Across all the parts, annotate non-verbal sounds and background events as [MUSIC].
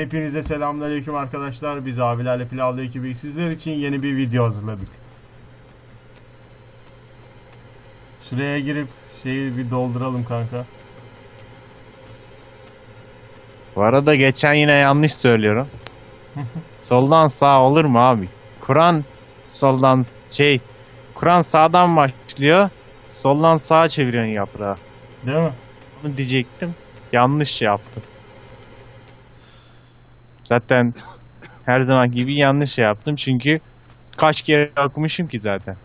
Hepinize selamünaleyküm arkadaşlar. Biz abilerle pilavlı ekibi sizler için yeni bir video hazırladık. Şuraya girip şeyi bir dolduralım kanka. Bu arada geçen yine yanlış söylüyorum. [LAUGHS] soldan sağ olur mu abi? Kur'an soldan şey Kur'an sağdan başlıyor. Soldan sağa çeviriyorsun yaprağı. Değil mi? Onu diyecektim. Yanlış şey yaptım. Zaten her zaman gibi yanlış şey yaptım çünkü kaç kere okumuşum ki zaten.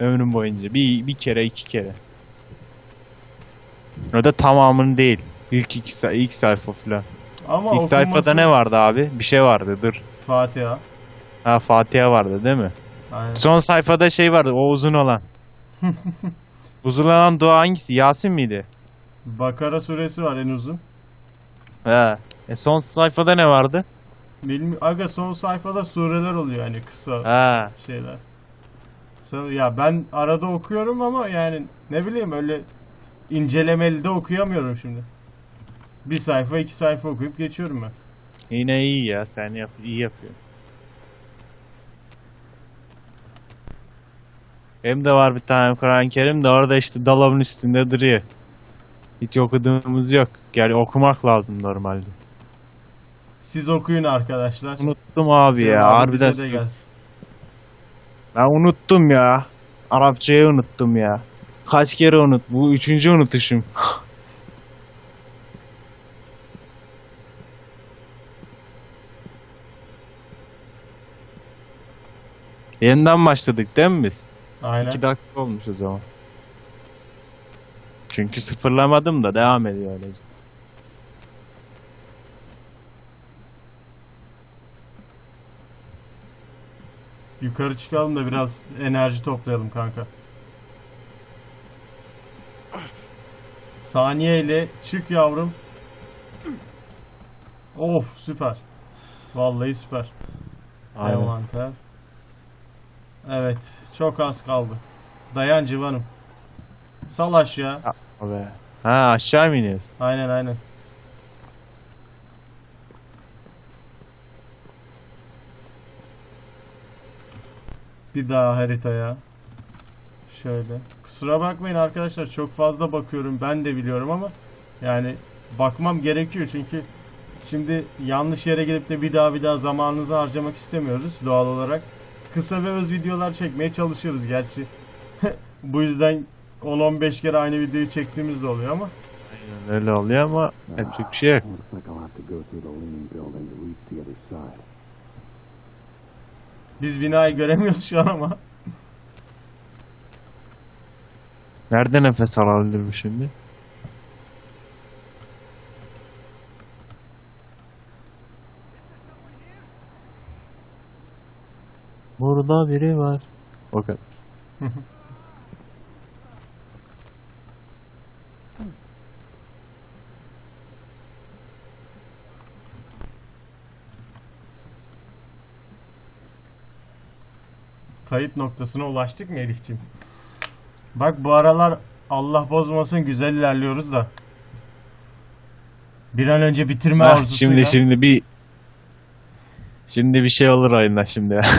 Ömrüm boyunca. Bir, bir kere iki kere. O da tamamını değil. İlk iki ilk sayfa falan. Ama İlk sayfada okunması- ne vardı abi? Bir şey vardı dur. Fatiha. Ha Fatiha vardı değil mi? Aynen. Son sayfada şey vardı o uzun olan. [LAUGHS] uzun olan dua hangisi? Yasin miydi? Bakara suresi var en uzun. He. E son sayfada ne vardı? Bilmi Aga son sayfada sureler oluyor hani kısa Ha. şeyler. Ya ben arada okuyorum ama yani ne bileyim öyle incelemeli de okuyamıyorum şimdi. Bir sayfa iki sayfa okuyup geçiyorum ben. Yine iyi ya sen yap iyi yapıyorsun. Benim de var bir tane Kur'an-ı Kerim de orada işte dolabın üstünde duruyor. Hiç okuduğumuz yok. Yani okumak lazım normalde. Siz okuyun arkadaşlar. Unuttum abi Selam ya. abi Harbiden bize de gelsin. Ben unuttum ya. Arapçayı unuttum ya. Kaç kere unut. Bu üçüncü unutuşum. [LAUGHS] Yeniden başladık değil mi biz? Aynen. 2 dakika olmuş o zaman. Çünkü sıfırlamadım da devam ediyor öylece. Yukarı çıkalım da biraz enerji toplayalım kanka. Saniye ile çık yavrum. Of süper. Vallahi süper. Aynen. Envanter. Evet. Çok az kaldı. Dayan civanım. Salaş ya. Abi. Ha aşağı mı iniyoruz? Aynen aynen. Bir daha haritaya. Şöyle. Kusura bakmayın arkadaşlar çok fazla bakıyorum ben de biliyorum ama yani bakmam gerekiyor çünkü şimdi yanlış yere gelip de bir daha bir daha zamanınızı harcamak istemiyoruz doğal olarak. Kısa ve öz videolar çekmeye çalışıyoruz gerçi. [LAUGHS] Bu yüzden 10-15 kere aynı videoyu çektiğimiz de oluyor ama Aynen öyle oluyor ama yapacak bir şey yok. Biz binayı göremiyoruz şu an ama. Nerede nefes alabilir bu şimdi? Burada biri var. O kadar. [LAUGHS] Kayıt noktasına ulaştık mı Elif'ciğim? Bak bu aralar Allah bozmasın güzel ilerliyoruz da. Bir an önce bitirme Ah, arzusuyla. şimdi şimdi bir Şimdi bir şey olur oyunda şimdi. [LAUGHS]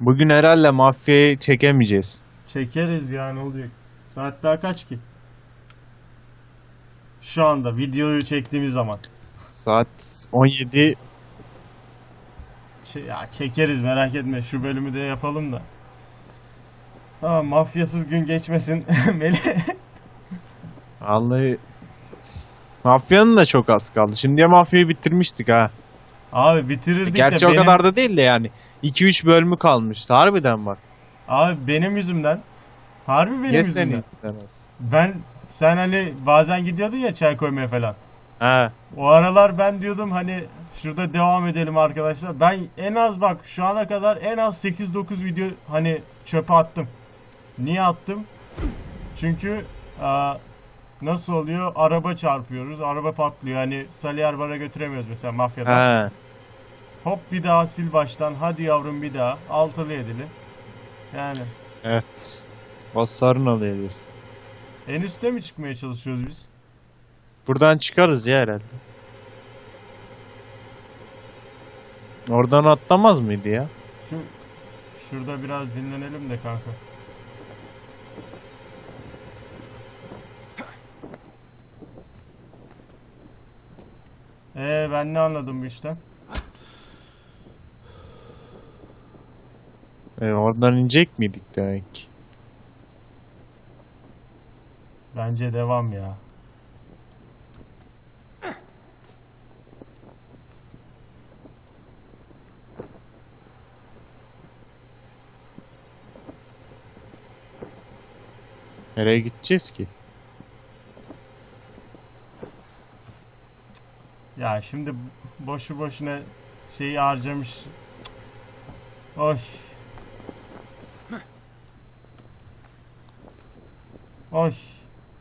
Bugün herhalde mafyayı çekemeyeceğiz. Çekeriz ya ne olacak? Saat daha kaç ki? Şu anda videoyu çektiğimiz zaman. Saat 17 Ç- ya çekeriz merak etme şu bölümü de yapalım da. Tamam mafyasız gün geçmesin [LAUGHS] Melih. Vallahi Mafyanın da çok az kaldı. Şimdiye mafyayı bitirmiştik ha. Abi bitirirdik Gerçi de o benim, kadar da değil de yani. 2-3 bölümü kalmıştı. Harbiden bak. Abi benim yüzümden. Harbi benim Ye yüzümden. Ben sen hani bazen gidiyordun ya çay koymaya falan. Ha. O aralar ben diyordum hani şurada devam edelim arkadaşlar. Ben en az bak şu ana kadar en az 8-9 video hani çöpe attım. Niye attım? Çünkü aa, nasıl oluyor? Araba çarpıyoruz. Araba patlıyor. Hani Sarıyer bara götüremiyoruz mesela mafyada. Ha. Hop bir daha sil baştan. Hadi yavrum bir daha. Altılı yedili. Yani Evet. Oluyor diyorsun. en üste mi çıkmaya çalışıyoruz biz? Buradan çıkarız ya herhalde. Oradan atlamaz mıydı ya? Şu şurada biraz dinlenelim de kanka. Ee ben ne anladım bu işten? E, oradan inecek miydik demek? Bence devam ya. Nereye gideceğiz ki? Ya şimdi boşu boşuna şeyi harcamış. Oy. Oy.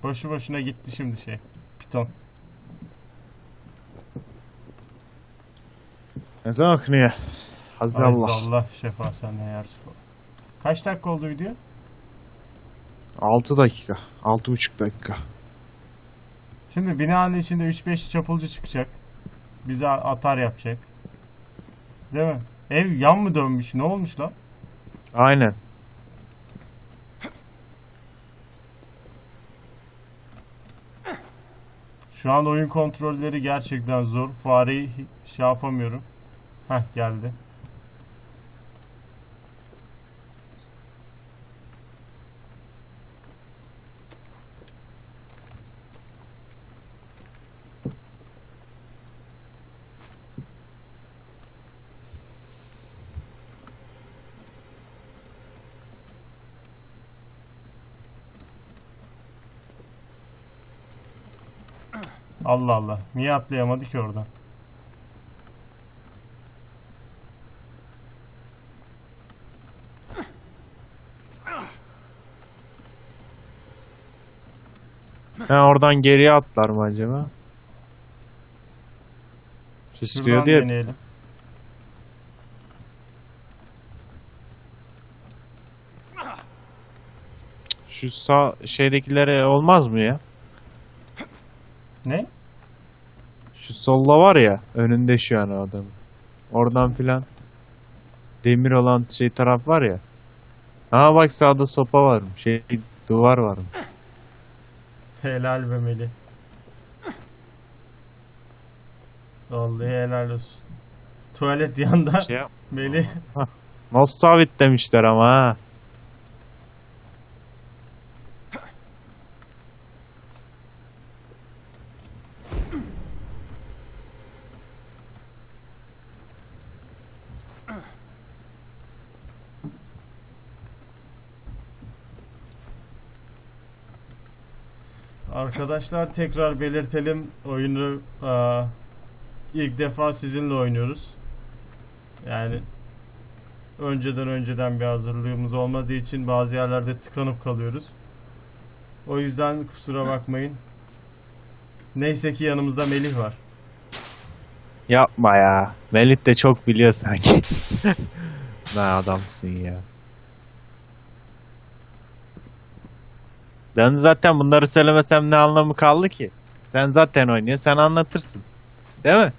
Boşu boşuna gitti şimdi şey. Piton. Ne zaman akınıyor? Hazır Allah. Allah şefa sende yer. Kaç dakika oldu video? 6 dakika. 6,5 dakika. Şimdi binanın içinde 3-5 çapulcu çıkacak. Bize atar yapacak. Değil mi? Ev yan mı dönmüş? Ne olmuş lan? Aynen. Şu an oyun kontrolleri gerçekten zor. Fareyi şey yapamıyorum. Heh geldi. Allah Allah. Niye atlayamadı ki oradan? Ha oradan geriye atlar mı acaba? İstiyor diye. deneyelim. Şu sağ şeydekilere olmaz mı ya? Ne? Şu solda var ya önünde şu an o adam. Oradan filan demir olan şey taraf var ya. Ha bak sağda sopa var? Şey duvar var? Helal be Melih. Vallahi helal olsun. Tuvalet yanda. Şey yap- Melih. Nasıl sabit demişler ama ha. Arkadaşlar tekrar belirtelim oyunu aa, ilk defa sizinle oynuyoruz. Yani önceden önceden bir hazırlığımız olmadığı için bazı yerlerde tıkanıp kalıyoruz. O yüzden kusura bakmayın. Neyse ki yanımızda Melih var. Yapma ya. Melih de çok biliyor sanki. [LAUGHS] ne adamsın ya. Ben zaten bunları söylemesem ne anlamı kaldı ki? Sen zaten oynuyorsun, sen anlatırsın. Değil mi?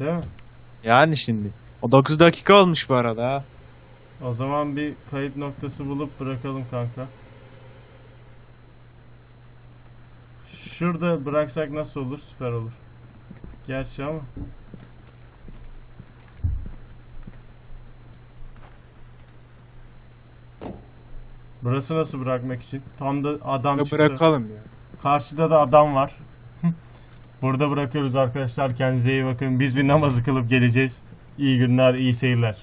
Değil mi? Yani şimdi. O 9 dakika olmuş bu arada ha. O zaman bir kayıt noktası bulup bırakalım kanka. Şurada bıraksak nasıl olur? Süper olur. Gerçi ama. Burası nasıl bırakmak için? Tam da adam çıktı. Bırakalım ya. Karşıda da adam var. [LAUGHS] Burada bırakıyoruz arkadaşlar. Kendinize iyi bakın. Biz bir namazı kılıp geleceğiz. İyi günler, iyi seyirler.